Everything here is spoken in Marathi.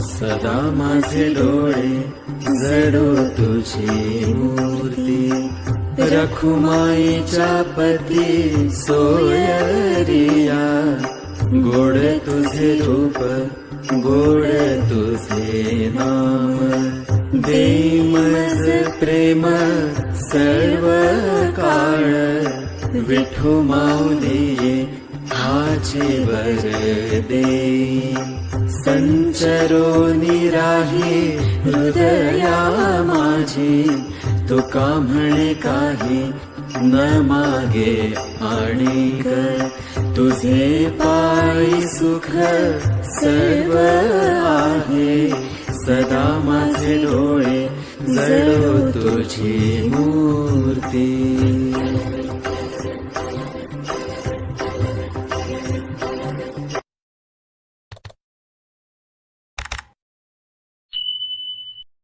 सदा माझे डोळे जडो तुझी मूर्ती. रखुमाईच्या पती सोयरिया. गोड तुझे रूप गोड तुझे नाम. दे मज प्रेम सर्व काळ विठू माऊली हाचे वर दे संचरो निराहे हृदया माझी तुका म्हणे काही न मागे आणिक तुझे पाय सुख सर्व आहे सदा माझे डोळे जळो तुझी मूर्ती.